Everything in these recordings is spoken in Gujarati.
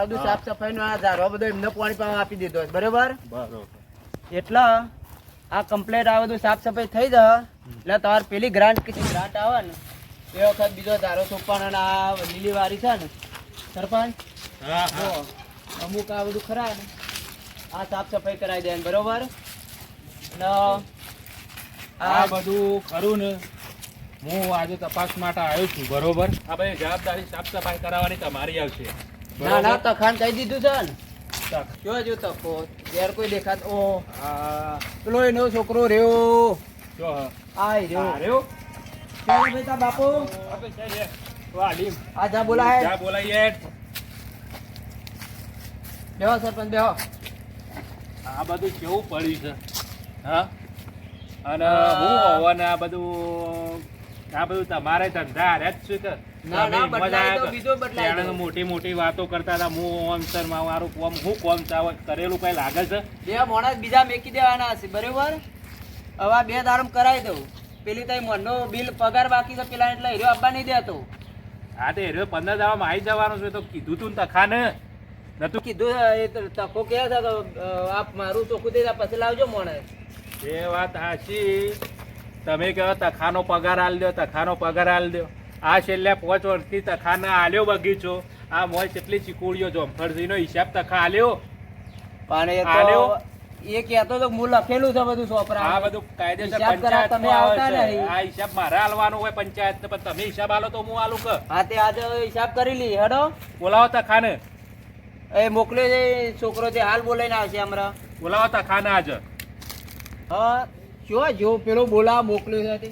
આ બધું સાફ સફાઈ નો આ ધારો બધો એમને પાણી પાવા આપી દીધો બરોબર? બરોબર. એટલે આ કમ્પ્લેટ આ બધું સાફ સફાઈ થઈ જાય એટલે તમારે પેલી ગ્રાન્ટ કે ગ્રાન્ટ આવે ને એ વખત બીજો ધારો સોપાનો અને આ લીલી વારી છે ને સરપંચ? હા હા. અમુક આ બધું ખરા ને આ સાફ સફાઈ કરાવી દે બરોબર? અને આ આ બધું ખરું ને હું આજે તપાસ માટે આવ્યો છું બરોબર? આ ભાઈ જવાબદારી સાફ સફાઈ કરાવવાની તમારી આવશે. ના ના તખાન કહી દીધું છે ને. જો જો તકો ઘેર કોઈ દેખાત. ઓ પેલો એનો છોકરો રહ્યો. જો હા. રહ્યો. રહ્યો? ચાલો બાપુ? લીમ. આ જા બોલાય. જા. બેહો સરપંચ બેહો. આ બધું કેવું પડ્યું છે? હા? અને હા. હોવાને આ બધું આ બધું તમારે ધંધા હારે જ છે તો તો. મોટી મોટી વાતો કરતા હતા. હું ઓમ સર મારું કોમ હું કોમ ચાવ કરેલું કઈ લાગે છે? બે માણસ બીજા મેકી દેવાના હશે બરોબર? હવે બે દારૂમ કરાવી દઉં. પેલી તઈ મનનો બિલ પગાર બાકી છે પેલા એટલે હીરો આપવા નહીં દેતો. હા તો હીરો પંદર દાવામાં આવી જવાનું છે તો કીધું તું તખાને? નતું? કીધું એ તો તકો કે છે આપ મારું ચોખ્ખું થઈ પછી લાવજો માણસ એ વાત સાચી તમે કહો તખાનો પગાર આલ દો તખાનો પગાર આલ દો. આ છેલ્લા પાંચ વર્ષથી તખાના આલ્યો બગીચો આ મોય કેટલી ચીકુડીઓ જોમફળજીનો હિસાબ તખા આલ્યો. પણ એ આલ્યો? એ કહેતો તો હું લખેલું છે બધું સોપરા આ બધું કાયદેસર પંચાયત તમે આવતા નહીં. આ હિસાબ મારે હાલવાનો હોય પંચાયત પણ તમે હિસાબ આલો તો હું આલું કે? હા તે આજે હિસાબ કરી લી હેડો. બોલાવો તખાને. એ મોકલ્યો છે છોકરો તે હાલ બોલાઈને આવશે હમણાં બોલાવો તખાને આજે. હા જો જો પેલો બોલા મોકલ્યો છે.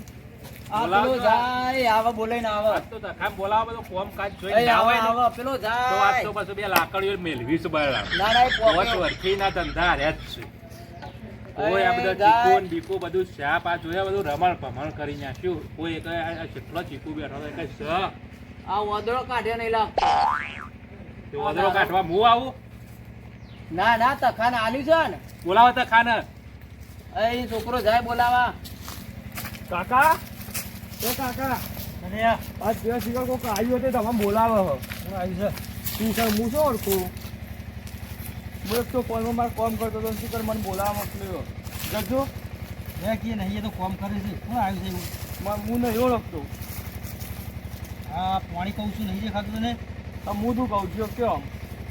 પેલો જાય આવા બોલાઈને આવે. આજ તો તખાને બોલાવો બધો કોમ કાજ જોઈને ના આવા હોય ને આવા તો આજ તો પાછું બે લાકડીઓ મેળવી છે બરાબર. ના ના એ પાંચ ના ધંધા હાર્યા જ છે. કોઈ આ બધા ચીકુ ને બીકુ બધું શાપ આ જોયા બધું રમણ ભમણ કરી નાખ્યું. કોઈ એક કેટલો ચીકુ બેઠો હતો સ આ વાદળો કાઢ્યો નહીં લાગતો તે કાઢવા હું આવું? ના ના તખાને આલ્યું છે ને. બોલાવો તખાને અહી એ છોકરો જાય બોલાવા. કાકા? એ કાકા અને આ જે શિખર કોક આવ્યું હતું તમે બોલાવે હો. હું આવી છે. તું સર હું શું ઓળખું? હું એક તો કોલમાં મારે કોમ કરતો હતો શિખર મને બોલાવવા મોકલ્યો જજો મેં કી નહીં એ તો કોમ કરે છે. કોણ આવ્યું છે એવું. હું નહીં ઓળખતો. આ પાણી કહું છું નહીં દેખાતું ને આ હું તું કહું છું કેમ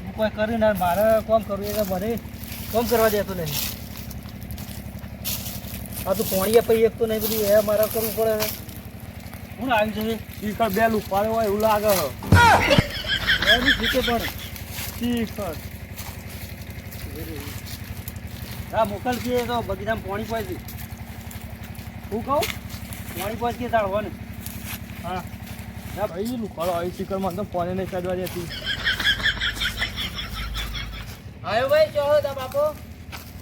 હું કોઈ કર્યું ને મારે કોમ કરવું એટલે મને? કોમ કરવા દેતો નહીં. આ તો પાણી પછી એક તો નહીં બધું એ મારે કરવું પડે શું આવ્યું છે? શિખર બે લુપાડ્યો હોય એવું લાગે. હો શીખે પણ. શિખર હા મોકલ કે તો બગીચામાં પાણી પહોંચી હું કહું? પાણી પહોંચી તાળવાનું હા. ના ભાઈ લુપાડો આવી શિખર મને તો ફોને નહીં કાઢવા દેતી. આવ્યો ભાઈ ચો તા બાપો?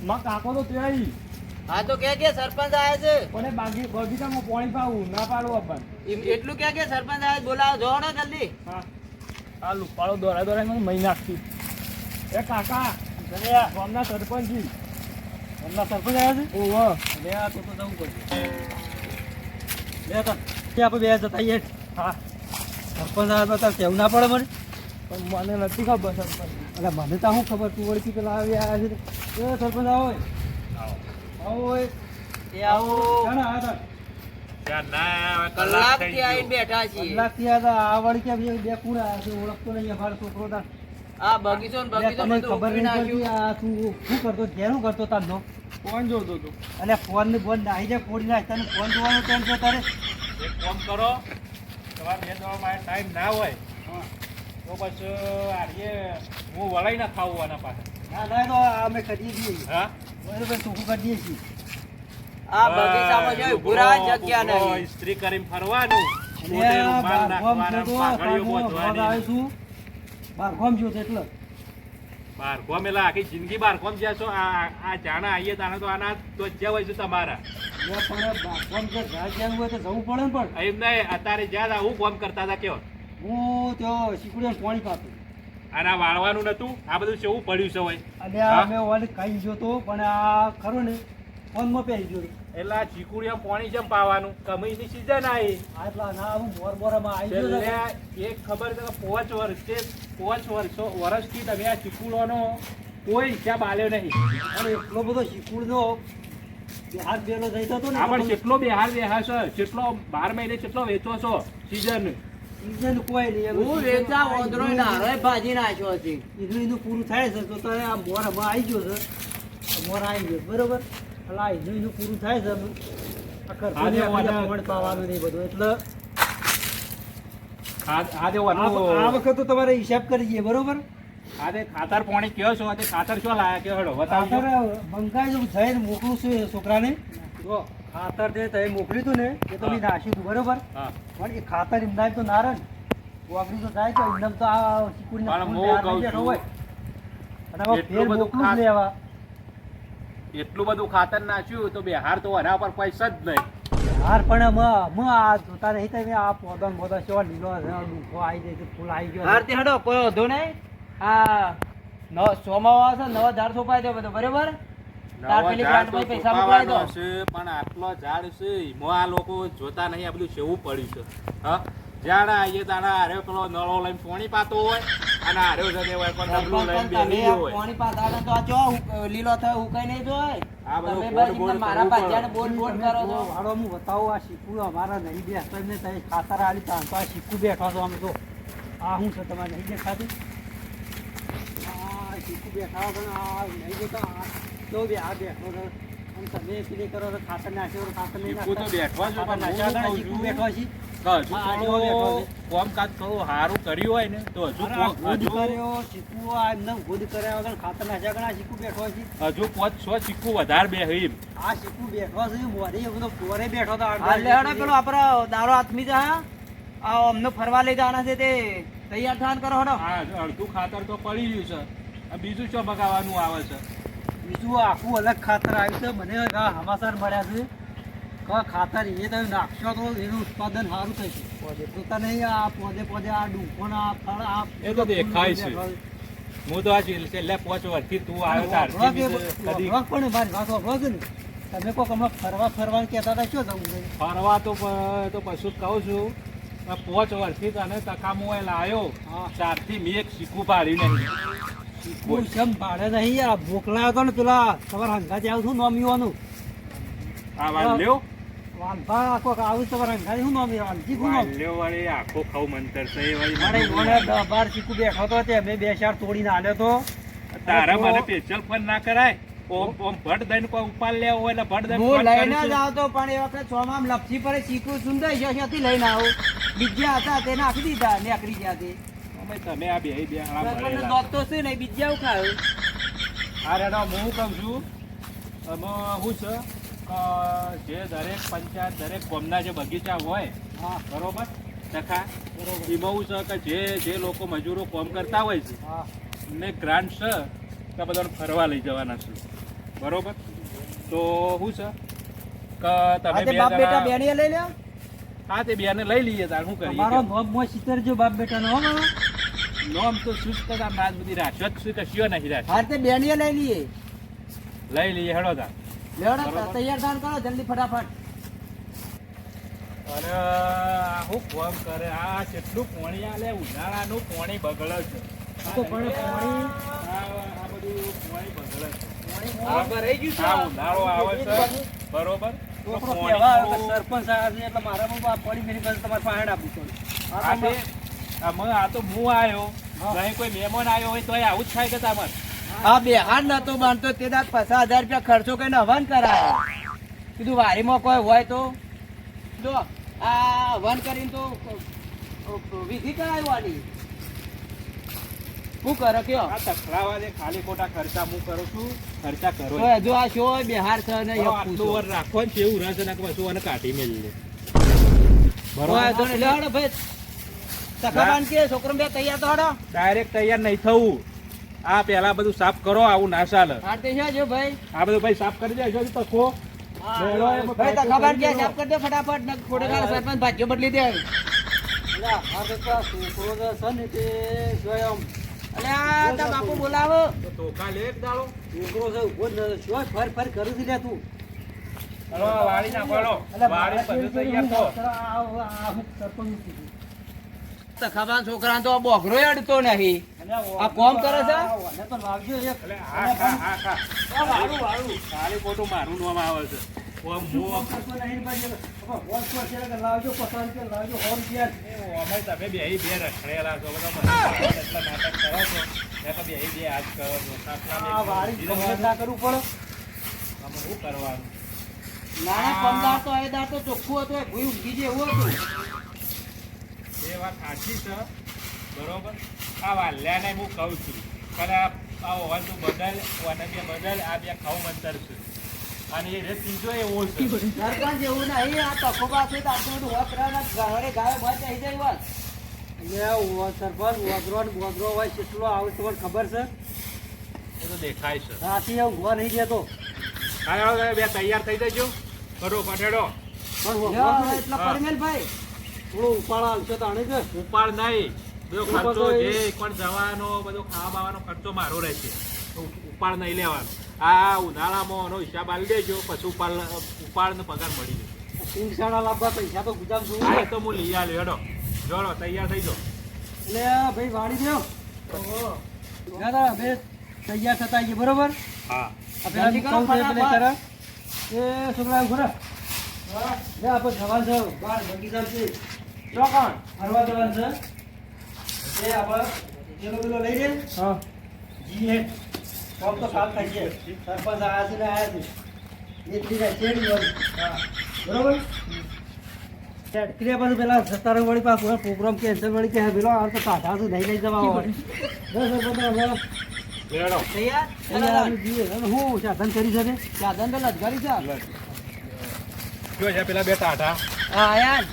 માં કાકો તો ત્યાં હા તો કે કે સરપંચ આવે છે? કોને બાગી બગીચામાં પાણી પાવું ના પાડવું આપણને. એમ- એટલું કે કે સરપંચ આવે બોલાવો જો ને જલ્દી. હા. આ લુપાળો દોરા દોરા મને મહી નાખતી એ કાકા ગામના સરપંચજી ગામના સરપંચ આવ્યા છે? ઓહો. લે આ તો તો જવું પડશે. લે તો કે આપણે બે જતા આવીએ હા. સરપંચ આવે તો કેવું ના પડે મને? પણ મને નથી ખબર સરપંચ. એટલે મને તો શું ખબર તું ઓળખી પેલા આવી આવ્યા છે? એ સરપંચ આવો. કલાક આવીને બેઠા છીએ. આ વળી ક્યાં બે- છે ઓળખતો નહીં અમારો છોકરો તાર. આ બગીચો ને બગીચો તને ખબર નહીં આ તું શું કરતો ઘેરું કરતો તારનો ફોન જોતો હતો. અને ફોન ને ફોન નાહી જાય ફોડી નાખ. તને ફોન જોવાનો ટાઈમ છે તારે? એક કામ કરો તમારે બે દવા માટે ટાઈમ ના હોય તો પછી આર્યે હું વળાઈ ના ખાવું આના પાસે. ના ના તો અમે કરી છીએ. હા? બરોબર કરી દઈએ છીએ આ બગીચામાં જગ્યા નહીં ઇસ્ત્રી કરીને ફરવાનું. જોતો, જોતો એટલે. બાર ગોમ એટલે આખી જિંદગી બાર ગોમ જ્યાં છો આ જાણા આવીએ તાણે તો આના તો જ્યાં હોય છે તમારા. પણ બારગામ જો જ્યાં હોય તો જવું પડે ને પણ. એમ નહીં અત્યારે જ્યાં આવું કોમ કરતા હતા કયો. હું ત્યાં શીકડીને પાણી પાતું. આના વાળવાનું નતું. આ બધું કેવું પડ્યું છે હોય અને? આ મેં ઓલે ખાઈ ગયો તો પણ આ ખરું ને ફોનમાં પહેરી ગયો. એટલે આ ચીકુડિયા પાણી જેમ પાવાનું? કમઈની સીઝન આવી. આટલા ના હું મોર મોરમાં આવી ગયો એટલે એક ખબર છે કે પાંચ વર્ષે પાંચ વર્ષો વર્ષથી તમે આ ચીકુડોનો કોઈ હિસાબ આલ્યો નહીં. અને એટલો બધો શીકુડનો હાથ બેલો થઈ જતો ને આ પણ કેટલો બેહાર બેહાર છે કેટલો બાર મહિને કેટલો વેચો છો સીઝન સીઝન કોઈ નહીં હું વેચા ઓદરો ગયું. ભાજી નાખ્યો છે એનું એનું પૂરું થાય છે તો તારે આ મોર હમણાં આવી ગયો છે. મોર આવી ગયો બરોબર? એટલે આ એનું એનું પૂરું થાય છે આ વખત તો તમારે હિસાબ કરી દઈએ બરોબર? આજે ખાતર પાણી કયો છો? આજે ખાતર શું લાયા? કયો હડો? બતાવજો. ખાતર મંગાઈ જવું જઈને મોકલું છું છોકરાને. જો. ખાતર જે તમે મોકલ્યું હતું ને એ તો મેં નાખ્યું હતું બરોબર? પણ એ ખાતર એમના તો ના રહે ને. વાપરી તો થાય તો એમનામ તો આ છું, ગયા હોય. અને હવે ફેર બધું મોકલું જ લેવા. એટલું બધું ખાતર નાખ્યું તો બિહાર તો એના પર પૈસા જ નહીં. હાર પણ આમાં આ જોતા નહીં તમે આ પોદા ને બોદા કેવા લીલો છે, આવી જાય છે ફૂલ આવી ગયો હાર છે. તે હડો કોઈ વધુ નહીં. આ નવ સોમાવા છે નવા ધાર સોપાઈ દો બધો બરોબર? તાર પેલી ઝાડ ગ્રાન્ટ તો પછી પૈસા મોકલાઈ દો. છે, પણ આટલો ઝાડ છે એમાં આ લોકો જોતા નહીં આ બધું સેવું પડ્યું છે. હા? જ્યાં આવીએ તારા હારે પેલો નળો લઈને પાણી પાતો હોય અને હારે જતે હોય પણ ડબલું લઈને પણ તમે બેસી આ હોય. પાણી પાતા તો આ ચો લીલો થયો ઉકાઈ નહીં જોય આ બધું તમે બોર બસ બોર એકદમ મારા કરવું બોલ બોલ કરો છો. વાળો હું બતાવું આ શીકું અમારા નહીં બેસતા ને તમે ખાતર આલી તાન તો આ શીકું બેઠા છો અમે તો. આ શું છે તમારે નહીં દેખાતું? આ શીકું બેઠા છો આ નહીં જોતા બે આ બેઠો અને તમે પેલી કરો તો ખાતર નાખ્યો ખાતર નહીં તો બેઠવા પણ નાખ્યા છું. બેઠવા કામકાજ સારું કર્યું હોય ને તો હજુ હજુ પાંચ છ વધારે બે એમ. આ શીકું બેઠો છે મોરે બધો પોરે બેઠો તો હા લે હડો પેલો આપણો દારો આત્મી જા આ અમને ફરવા લઈ જવાના છે તે. તૈયાર થવાનું કરો હડો અડધું ખાતર તો પડી ગયું છે. બીજું શું મગાવવાનું આવે છે? બીજું આખું અલગ ખાતર આવ્યું છે. મને આ સમાચાર મળ્યા છે. કે ખાતર એ તમે નાખશો તો એનું ઉત્પાદન સારું થશે. પોદે જોતા નહીં આ પોદે પોદે આ ડુંખોના ફળ આ એ તો દેખાય છે. હું તો આ છેલ્લા પાંચ વર્ષથી તું આવ્યો ત્યારથી મેં તો કદી પણ મારી વાત વપરાક છે ને તમે કોક હમણાં ફરવા ફરવાનું કહેતા હતા શું જવું ફરવા તો તો કશું જ કહું છું. આ પાંચ વર્ષથી તને તકામો હા. ત્યારથી મેં એક શીખું પાડ્યું નહીં હું કેમ નહીં યાર? મોકલાયો હતો ને પેલા તમારે હંગાથી આવું છું નોમીવાનું આ વાલ્યો વાંધા આખો આવું તમારે હંગાથી શું નોમી વાંધી શું નોમ? વાલ્યો આખો ખાવ મંતર છે એ મારે મને મને બાર ચીકુ બેઠો તો તે મેં બે ચાર તોડીને આલ્યો તો. તારા મને સ્પેશિયલ પણ ના કરાય. ઓમ ઓમ ભટ દઈને કોઈ ઉપાડ લેવો હોય એટલે ભટ દઈને હું ફોન લઈને જ આવતો પણ એ વખત સોમામ લપસી પડે ચીકુ સુંદર છે ત્યાંથી લઈને આવું. બીજા હતા તે નાખી દીધા ગયા તે. અમે તમે આ બે બે આળા છે ને દોત બીજા એવું ખાયું આ રેડો હું કહું છું આમાં શું છે જે દરેક પંચાયત દરેક કોમના જે બગીચા હોય હા. બરોબર? ટકા એમાં હું છે કે જે જે લોકો મજૂરો કોમ કરતા હોય છે ને ગ્રાન્ટ છે કે બધાને ફરવા લઈ જવાના છે બરોબર? તો શું છે કે તમે બે બાપ બેટા બેણીએ લઈ લ્યો. હા તે બેને લઈ લઈએ તાર શું કરીએ મારો બાપ મો સિત્તેર જો બાપ બેટા નો મારો નોમ તો શું જ કરતા બધી રાખ્યો જ શું કશ્યો નહીં રાખ હા તે બેણીએ લઈ લઈએ. લઈ લઈએ હેડો તા. લેવડો બરોબર. તૈયાર થાન કરો જલ્દી ફટાફટ. અરે હું કોમ કરે? આ કેટલું પોણી આલે? ઉનાળાનું પોણી બગડે છે. તો પણ? પોણી- આ આ બધું પોણી બગડે છે. આ ભરાઈ ગયું છે. ઉનાળો આવે છે. બરોબર? તો સરપંચ આવે એટલે મારા બાપા પડી મેરી પાસે તમારે પાણી આપું પડે આ તો હું આવ્યો નહીં કોઈ મહેમાન આવ્યો હોય તોય આવું જ થાય કે તમારે. આ બેહાર નતો બાંધતો તે દાદ પચાસ હજાર રૂપિયા ખર્ચો કરીને હવન કરાયો. કીધું વારીમાં કોઈ હોય તો? જો આ હવન કરીને તો વિધિ કરાયું આની. શું કયો? આ તખલાવા દે ખાલી ખોટા ખર્ચા હું કરું છું ખર્ચા કરો જ. આ શો બિહાર છે ને આટલું વર રાખો ને કેવું કાઢી મેળવી બરોબર? ભાઈ. તખાબાન કે છોકરો બે તૈયાર તો હડો ડાયરેક્ટ તૈયાર નહીં થવું. આ પેલા બધું સાફ કરો આવું ના ચાલે. આ તે છે ભાઈ. આ બધું ભાઈ સાફ કરી દેજો તકો ભાઈ તખાબાન કે સાફ કરી દે ફટાફટ ને થોડે કાળ સરપંચ ભાગ્યો બદલી દે. આ તો છોકરો જે છે? ને તે જોય આમ આ તા બાપુ બોલાવો. તો ધોકા લે એક દાડો. છોકરો છે? ઊભો જ નથી. ફર ફર કરું છું લે તું વાળી નાખો વાળી બધું તૈયાર તો આ હું સરપંચ કીધું. છોકરા તો બોઘરો અડતો નહીં. આ કોમ કરે છે? તો એક. ખાલી ખોટું મારું નામ આવે ના કરવું પડે. આમાં શું કરવાનું? તો એ દાર તો ચોખ્ખું હતું એ ભૂઈ ઊંઘી જેવું હતું. એ વાત સાચી છે. બરોબર? આ વાલ્યાને હું કહું છું. પણ આ તું બદલ ઓને બે બદલ આ બે ખાવ મંતર છે. અને એ ત્રીજો એવો છે. સરપંચ જેવું નહીં આ તકો પાસે તો આટલું બધું વપરાના ઘરે ગાયો બંધ થઈ જાય વાત. અહીંયા સરપંચ ઓગરો ને બોગરો હોય કેટલો આવે તમને ખબર છે? એ તો દેખાય છે. રાતે ઊંઘવા નહીં દેતો. હા બે તૈયાર થઈ જજો. કરો પટેડો પણ ભાઈ. એટલે થોડો ઉપાડ આવશે તો આણે કે ઉપાડ નહીં. બધો ખર્ચો જે પણ જવાનો બધો ખાવા બાવાનો ખર્ચો મારો રહેશે. તો ઉપાડ નહીં લેવાનો. આ ઉનાળામાં એનો હિસાબ આલી દેજો પછી ઉપાડ ઉપાડ પગાર મળી જશે. સિંગ શાળા લાવવા પૈસા તો ગુજામ જોવું તો હું લઈ આવ્યો હેડો. જોડો તૈયાર થઈ જાઓ એટલે ભાઈ વાળી દો. દાદા અમે તૈયાર થતા આવીએ બરોબર? હા. આ પેલા જલ્દી કરો, કહું છું એ પેલા ફટાફટ. કરે. એ છોકરા ઊભો રહે. લે આપણે જવાનું છે બાર બગીચા છે ચોકણ ફરવા જવાનું છે? એ આપણે પેલો પેલો લઈ લે. હા. જીએ કોમ તો કાલ થઈ જાય સરપંચ આયા છે ને આયા છે. એટલી જાય છે બરોબર? ક્રિયા પાછું પેલા સત્તારો વળી પાછું પ્રોગ્રામ કેન્સલ વળી કે પેલો આ તો કાઢા તો નહીં લઈ જવા હોય. બસ સરપંચ તૈયાર. હવે હું સાધન કરી શકે સાધન તો લટકારી છે. જો છે પેલા બે ટાટા. હા યાર જ.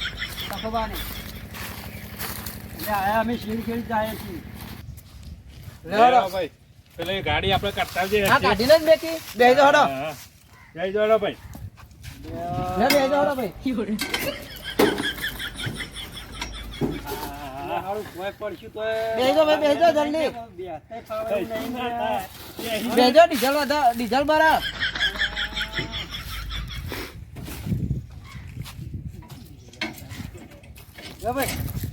આયા અમે શેરી શેરી જાય છીએ. લેડો ભાઈ. પેલા ગાડી આપણે કરતા જઈએ હા કાઢીને જ બેઠી બેસી હડો. હા. જય ભાઈ. લે બેસી હડો ભાઈ. હારું ભોંય પડશું તો બેસી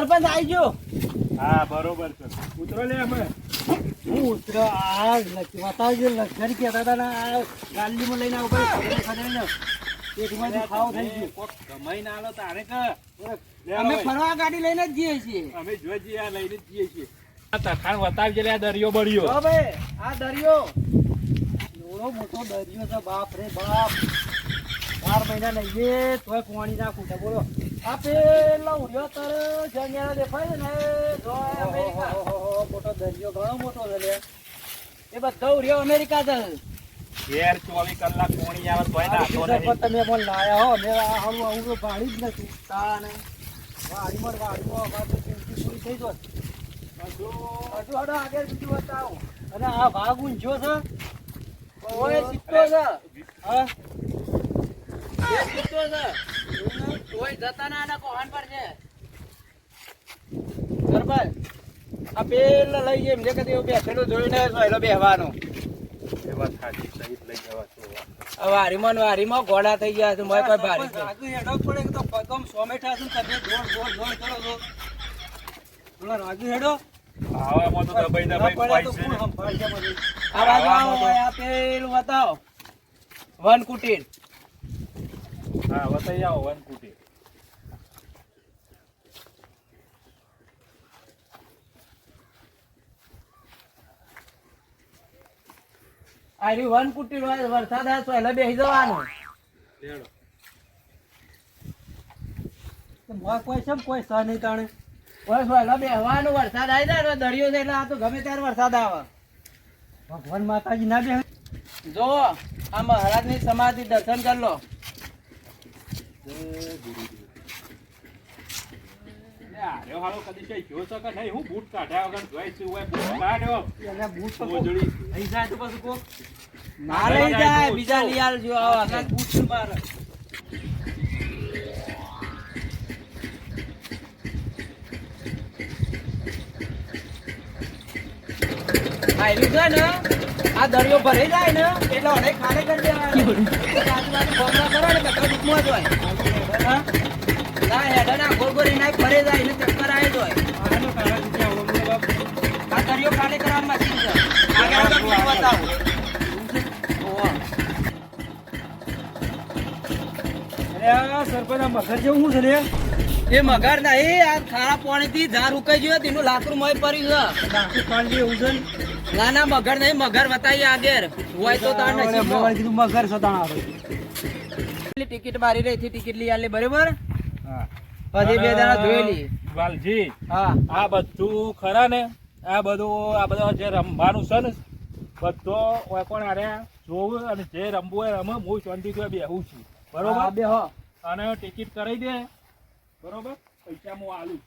સરપંચ આવી ગયો. હા બરોબર છે. ઉતરો લે અમે. હું ઉતરો આ બતાવજો લશ્કરી કહેતા હતા ને આ ગાડીમાં લઈને આવું ભાઈ ખબર ને. પેટમાંથી ખાવ થઈ ગયું. કોક કમાઈ ના આલો તારે કે? અમે ફરવા ગાડી લઈને જ જઈએ છીએ. અમે જો જઈએ આ લઈને જ જઈએ છીએ. આ તખાણ વતાવજે લે આ દરિયો બળ્યો. ભાઈ આ દરિયો. એવડો મોટો દરિયો છે બાપ રે બાપ. બાર મહિના લઈએ તોય પાણી નાખું બોલો. આ પેલો ઉડ્યો તર જંગિયાળો દેખાય ને. મોટો દરિયો ઘણો મોટો છે એ બધો ઉડ્યો અમેરિકા છે ઘેર ચોવીસ કલાક કોણી આવે તોય તમે પણ લાયા હો મેં આ હાલું આવું તો ભાડી જ નથી તાને વાડીમાં વાડીમાં અમારે તો પૂરી થઈ જોત. હજુ હજુ હડો આગળ બીજું બતાવો અને આ ભાગ ઊંચો છે ઓય છે હા સિક્કો છે ઓય જતા ના કોહાન પર છે. સરપંચ આ પેલા લઈ જઈએ એમ જે કદી બેસેલું જોઈને સોયલો બેહવાનો એ વાત સાચી સહી લઈ જવા છો વારીમાં ને વારીમાં ઘોડા થઈ ગયા છે મોય કોઈ ભારી છે. હેડો પડે તો પગમ સોમેઠા છે તમે દોડ દોડ દોડ કરો છો. પેલા રાગુ હેડો. આવામાં તો દબાઈ દબાઈ પડે છે કોણ ને. સંભાળશે મને? આ બાજુ આવો આ પેલું બતાવો. વન કુટીર હા વતાઈ આવો વન કુટી આ રહ્યું વન કુટી વરસાદ આવે તો એટલે બેસી જવાનો. મોય કોઈ છે ને કોઈ સહ નહીં તાણે. ઓય એટલે બેહવાનું વરસાદ આવી જાય ને દરિયો છે એટલે આ તો ગમે ત્યારે વરસાદ આવે. ભગવાન માતાજી ના બે જો આ મહારાજની સમાધિ દર્શન કરી લો. જય કઈ છે આ દરિયો ભરે જાય ને એટલે ખાલી કરી દેવાનું. આજુબાજુ ને બધા દુઃખમાં જ હોય. હા? ના હેડે ના ગોળ ગોળ એના ફરે જાય એને ચક્કર આવી જ આનો કારણ છે આવો મને બાપ. આ કર્યો ખાલી કરવા મશીન છે? આગળ બતાવો? સરપંચ મગર જેવું શું છે એ મગર નહીં આ ખારા પાણીથી ઝાડ ઉકાઈ ગયું તેનું લાકડું મોય પડ્યું છે. નાખું પાણી એવું છે ના? ના મગર નહીં મગર બતાવીએ આગળ હોય તો તાર નસીબ મગર સતાણ આવે. ટિકિટ મારી રહી હતી ટિકિટ લઈ આલી બરોબર. પછી બે જણા જોયેલી. વાલજી હા. આ બધું ખરા ને? આ બધું આ બધા જે રમવાનું છે ને બધો કોણ આરે જોવું અને જે રમવું હોય રમે હું શાંતિથી બેહું છું. બરોબર? બે હો અને ટિકિટ કરાવી દે. બરોબર? પૈસા હું આલું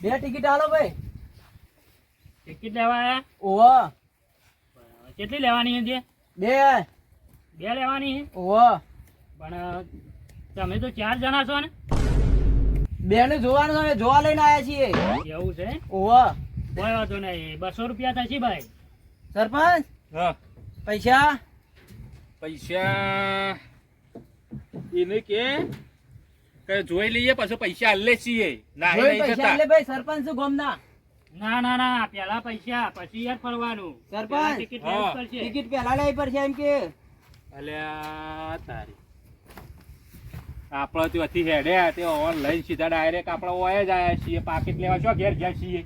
બે ટિકિટ આલો ભાઈ. ટિકિટ લેવા આયા ઓહો. કેટલી લેવાની છે? બે. બે લેવાની ઓહો. પણ તમે તો ચાર જણા છો ને. બે જોવાનું છે, અમે જોવા લઈને આવ્યા છીએ. એવું છે? ઓહો. કોઈ વાંધો નહીં. બસો રૂપિયા થશે ભાઈ. સરપંચ? હા. પૈસા? પૈસા એને કે કે જોઈ લઈએ પછી પૈસા હાલે છીએ. ના ભાઈ સરપંચ શું ગોમના? ના ના ના પેલા પૈસા પછી યાર ફરવાનું. સરપંચ. ટિકિટ લેવી પડશે લઈ પડશે એમ કે. અલ્યા તારી. આપણે ત્યાંથી હેડ્યા તે ઓનલાઈન સીધા ડાયરેક્ટ આપણે ઓય જ આવ્યા છીએ પાકીટ લેવા છો ઘેર ગયા છીએ.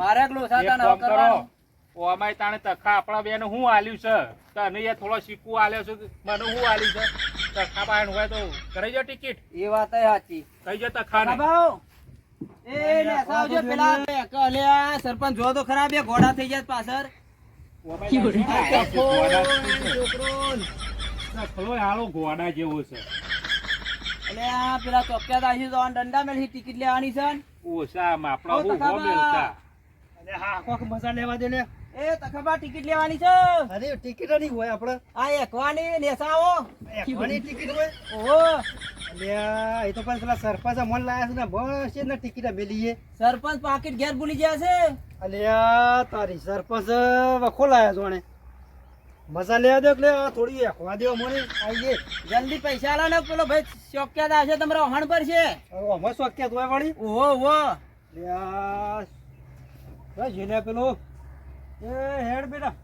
મારે એકલો સાતા કામ કરો ઓમાય તાણે તખા આપણા બેન હું આલ્યું છે? તને એ થોડો સિક્કુ આલ્યો છે મને હું આલ્યું છે? તખા પાયણ હોય તો કરી જો ટિકિટ એ વાત સાચી. કઈ જો તખા ને એ પેલા સરપંચ જો તો ખરાબ બે ઘોડા થઈ જાય પાછળ. છોકરો ને. તખલો હાલો ઘોડા જેવો છે. અલ્યા પેલા ચોક્યા દાસી તો દંડા મેળવી ટિકિટ લેવાની છે ને. ઓછા આપણા ઓ, હું તખાબા. હો મેલતા અરે હા કોક મજા લેવા દે લે. એ તખબા ટિકિટ લેવાની છે. અરે ટિકિટ નહીં હોય આપણે. આ એકવાની નેસાઓ એકવાની ટિકિટ હોય? ઓહો અલ્યા એ તો પણ પેલા સરપંચ મન લાયા છે ને બસ એ ને ટિકિટ મેલીએ સરપંચ પાકીટ ઘેર ભૂલી ગયા છે. અલ્યા તારી સરપંચ વખો લાયા જોણે. મજા લેવા દો એટલે થોડી એકવા દેવા મને આવીએ જલ્દી પૈસા આલા ને પેલો ભાઈ ચોક્યા દાશે તમારો વહાણ પર છે. અમે ચોક્યા તો વાળી. ઓહો ઓહો. જેને પેલો એ હેડ બેટા.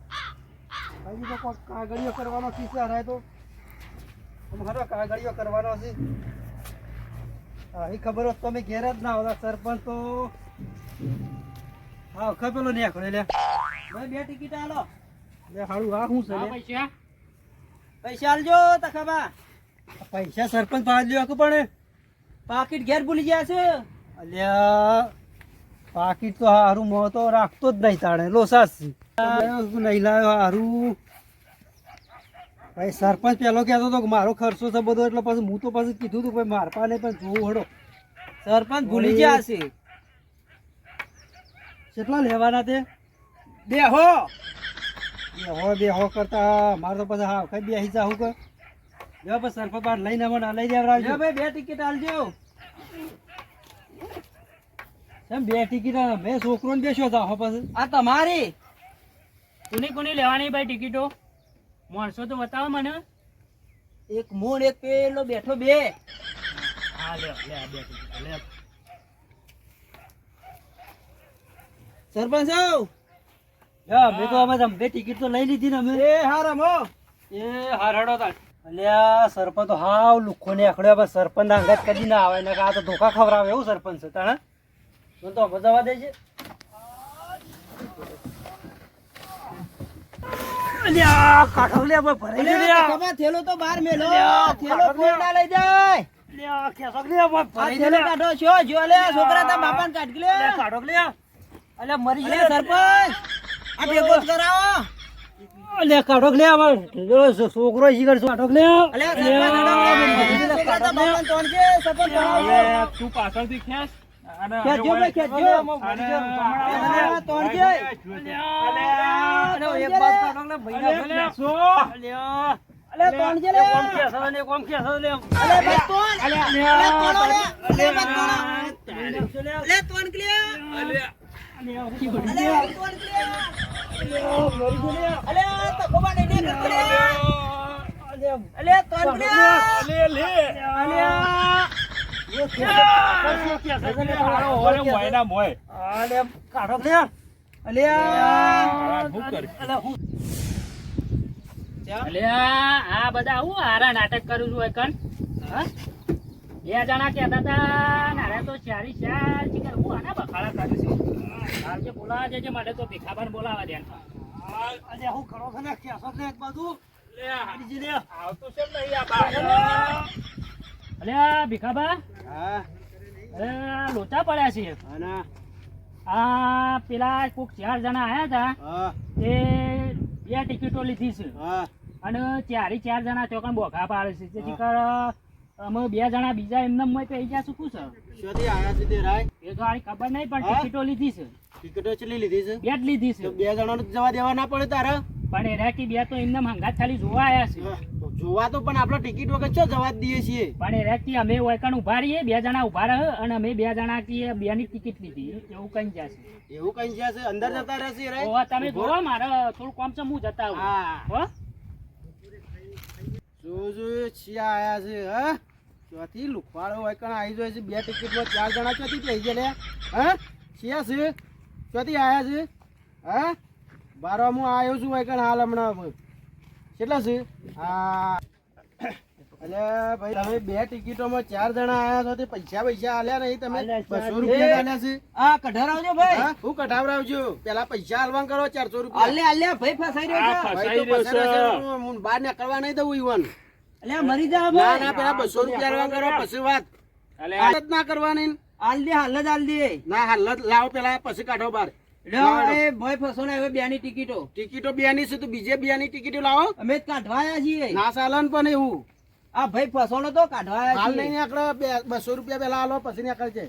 હજી તો કોઈક કાગળીઓ કરવાનો છે હરાય તો. અમારો કાગળીઓ કરવાનો છે. હા એ ખબર હોત તો અમે ઘેર જ ના હોતા સરપંચ તો. હા ખબર પેલો ને લે લે. ભાઈ બે ટિકિટ આલો. લે આ શું છે પૈસા? પૈસા આલજો તખબા. પૈસા સરપંચ પાસે લેવા પણ. પાકીટ ઘેર ભૂલી ગયા છે? અલ્યા પાકીટ તો હારું મોં તો રાખતો જ નહીં તાણે લોસાસ નહીં લાવ્યો હારું. ભાઈ સરપંચ પેલો કહેતો હતો કે મારો ખર્ચો છે બધો એટલે પછી હું તો પછી કીધું હતું ભાઈ માર પાસે પણ જોવું હડો. સરપંચ ભૂલી ગયા છે. કેટલા લેવાના તે? બે હો. બે હો બે હો કરતા મારે તો પછી હા કઈ બે જાઉં કે જો પછી સરપંચ બાર લઈને મને લઈ લે દેવડાવજો ભાઈ બે ટિકિટ આલજો બે ટિકિટ મેં છોકરો ને બેસ્યો પછી? આ તમારી. કોની કોની લેવાની ભાઈ ટિકિટો? માણસો તો બતાવો મને. એક મૂળ એક પેલો બેઠો બે. હા લે લે બે ટિકિટો લે. સરપંચ હા મેં તો અમે બે ટિકિટ તો લઈ લીધી ને અમે. એ હા રમો એ હાર હડો તા અલ્યા સરપંચ તો હાવ લુખો ને આખડ્યા બસ સરપંચ ના અંગત કદી ના આવે ને આ તો ધોકા ખવરાવે એવું સરપંચ છે તાણે મને તો મજાવા દે છે અલ્યા કાઠવલે હવે ભરાઈ ગયો આ. થેલો તો બહાર મેલો. થેલો કોઈ ના લઈ જાય. અલ્યા, ખેંચો લે, ઓય, ભરાઈ થેલો કાઢો છો જો લે છોકરા તા બાપાને કાઢ લે કાઢો લે. અલ્યા, મરી ગયા સરપંચ. આ ભેગો જ કરાવો અલ્યા, કાઢો લે, આમાં. જો છોકરો શીખર છો કાઢોક લે. અલે તું પાછળથી ખેંચ અને ખેંચજો ભાઈ, ખેંચજો. અને તોડજે. એક બાજુ કાઢોક લે. અલ્યા, અલે તોડજે લે એક કે ખેંચો ને એક કે ખેંચો લે. અલે ભાઈ તોડ અલે અલે ભાઈ ભલે. અલે અલે તોડ કે લે અલે આ બધા હું હારા નાટક કરું છું એકન હા? બે જણા કહેતા હતા ને તો ચારી ચાર હું આના બખાડા કરું છું હાલ જે બોલાવા જજે માટે તો ભીખાબાને બોલાવા દે અલ્યા, હું કરો છો ને? ખેંચો કે એક બાજુ. લે, આ. બીજી લે. આવતું છે ને નહીં આ બહાર. અલ્યા ભીખાબા હા. લોચા પડ્યા છે. આ પેલા કોક ચાર જણા આયા હતા. હા. તે બે ટિકિટો લીધી છે. અને ચારે ચાર જણા ચોકન બોખા પાડે છે. તેથી કર અમે બે જણા બીજા એમને મય પહી ગયા શું પૂછો શોધી આયા છે તે રાય? એ તો આની ખબર નહીં પણ ટિકિટો લીધી છે. ટિકિટો ચલી લીધી છે? બે જ લીધી છે. બે જણાને જવા દેવા ના પડે તારે? પણ એ રાકી બે તો એમને હંગાત ખાલી જોવા આયા છે. તો જોવા તો પણ આપણે ટિકિટ વગર છો જવા દઈએ છીએ? પણ એ રાકી અમે ઓયકણ ઊભા રહીએ બે જણા ઊભા રહે અને અમે બે જણા કીએ બે ની ટિકિટ લીધી. એવું કઈ જશે એવું કઈ છે? અંદર જતા રહેશે રાય? તો તમે જોવો મારે થોડું કામ છે હું જતા આવું. હા. હો? જો જો છીયા આયા છે હા? ચોથી લુખવાડો હોય કણ આવી જોઈએ છે બે ટિકિટમાં ચાર જણા ચોથી થઈ ગયા લે હા છીયા છે? ચોથી આવ્યા છે? હા? બારો હું આવ્યો છું હોય કણ હાલ હમણાં કેટલા છે? હા. અલે ભાઈ તમે બે ટિકિટોમાં ચાર જણા આયા છો તે પૈસા પૈસા આલ્યા નહીં તમે? બસો રૂપિયા. આલ્યા છે? આ કઢાવજો ભાઈ. હા? કઢાવરાવજો. પેલા પૈસા હાલવાન કરો ચારસો રૂપિયા. આલ્યા આલ્યા ભાઈ ફસાઈ રહ્યો છે. ભાઈ ફસાઈ રહ્યો છે. હું બહાર નીકળવા નહીં દઉં ઈવન. અલ્લે મરી જા ના ભાઈ. ના પેલા 200 રૂપિયા કરો પછી વાત. અલે, હાલ જ ના કરવાની. હાલ દે હાલ જ હાલ દે. ના હાલ જ લાવો પેલા પછી કાઢો બાર લ્યો એ ભાઈ ફસો ને હવે બેની ટિકિટો. ટિકિટો બેની છે તો બીજે બેની ટિકિટો લાવો. અમે જ કાઢવા આયા છીએ. ના ચાલન પણ એવું. આ ભાઈ ફસો નો તો કાઢવા આયા હાલ નહીં નીકળે બે- બસો રૂપિયા પેલા હાલો પછી નીકળશે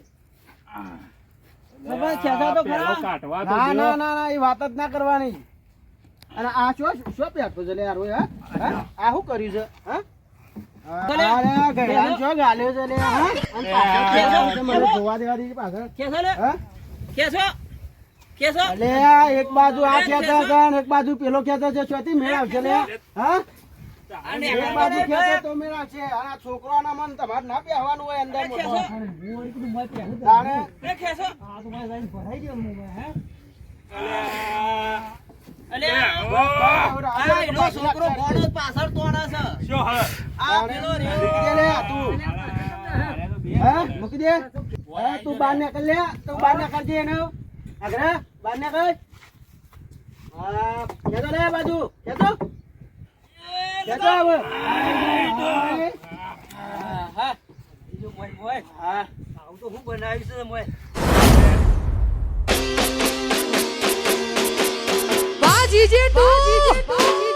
ના ના ના ના એ વાત જ ના કરવાની. અને આ શું શું પહેરતો છે લે યાર ઓય, હા? હા? આ શું કર્યું છે હા? એક બાજુ આ છે એક બાજુ પેલો ખેંચે છે ચોથી મેળ આવશે લે. હા? એક બાજુ ખેંચે તો મેળ આવશે. આ છોકરાના મન તમારે ના બેહવાનું હોય અંદર ભરાઈ ગયો છોકરો ભોણો પાછળ તોડા છે. શું હે આ પેલો રે તું. હા મૂકી દે. હા તું બહાર કર લે તું બહાર નીકળજે એને. આગળ બહાર કર હા કેતો લે બાજુ. કેતો કેતો હવે હા બીજું મોય, મોય. હા. આવું તો હું 姐姐，多姐姐，多姐姐。